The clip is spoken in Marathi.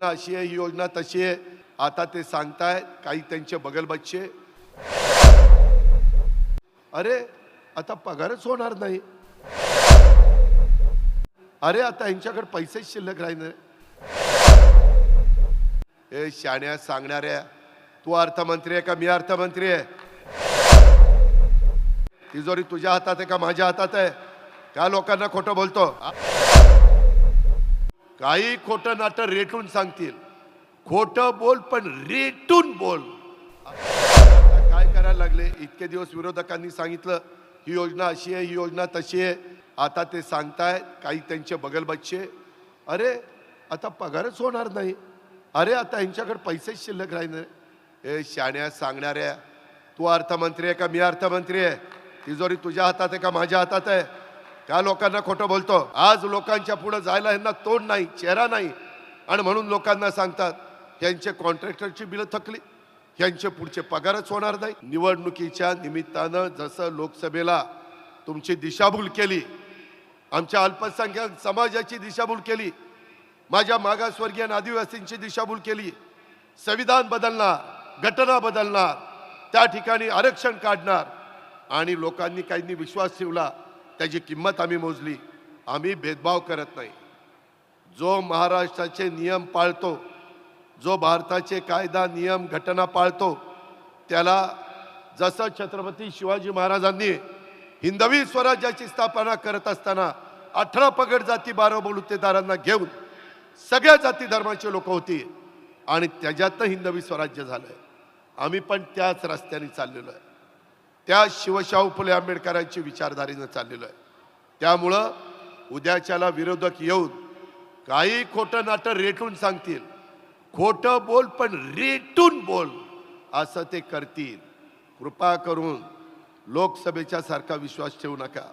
अशी आहे ही योजना तशी आहे. आता ते सांगतायत काही त्यांचे बगलबच्चे अरे आता पगारच होणार नाही. अरे आता यांच्याकडे पैसेच शिल्लक राहिले हे शाण्या सांगणाऱ्या तू अर्थमंत्री आहे का? मी अर्थमंत्री आहे. तिजोरी तुझ्या हातात आहे का? माझ्या हातात आहे? त्या लोकांना खोटं बोलतो. काही खोटं नाटं रेटून सांगतील. खोटं बोल पण रेटून बोल. आता काय करायला लागले? इतके दिवस विरोधकांनी सांगितलं ही योजना अशी आहे ही योजना तशी आहे. आता ते सांगतायत काही त्यांचे बगलबच्चे अरे आता पगारच होणार नाही. अरे आता यांच्याकडे पैसेच शिल्लक राहणार हे शाण्या सांगणाऱ्या तू अर्थमंत्री आहे का? मी अर्थमंत्री आहे. तिजोरी तुझ्या हातात आहे का? माझ्या हातात आहे? का लोकांना खोटं बोलतो. आज लोकांच्या पुढे जायला यांना तोंड नाही चेहरा नाही. आणि म्हणून लोकांना सांगतात यांचे कॉन्ट्रॅक्टरची बिलं थकली. यांचे पुढचे पगारच होणार नाही. निवडणुकीच्या निमित्तानं जसं लोकसभेला तुमची दिशाभूल केली आमच्या अल्पसंख्याक समाजाची दिशाभूल केली माझ्या मागासवर्गीय आदिवासींची दिशाभूल केली संविधान बदलणार घटना बदलणार त्या ठिकाणी आरक्षण काढणार. आणि लोकांनी काहींनी विश्वास ठेवला त्याची किंमत आम्ही मोजली. आम्ही भेदभाव करत नाही. जो महाराष्ट्राचे नियम पाळतो जो भारताचे कायदा नियम घटना पाळतो त्याला जसं छत्रपती शिवाजी महाराजांनी हिंदवी स्वराज्याची स्थापना करत असताना अठरा पगड जाती बारा बलुतेदारांना घेऊन सगळ्या जाती धर्माची लोक होती आणि त्याच्यातनं हिंदवी स्वराज्य झालंय. आम्ही पण त्याच रस्त्याने चाललेलो आहे. त्या शिवशाहू फुले आंबेडकरांची विचारधारेनं चाललेलं आहे. त्यामुळं उद्याच्याला विरोधक येऊन काही खोटं नाटं रेटून सांगतील. खोटं बोल पण रेटून बोल असं ते करतील. कृपा करून लोकसभेच्या सारखा विश्वास ठेवू नका.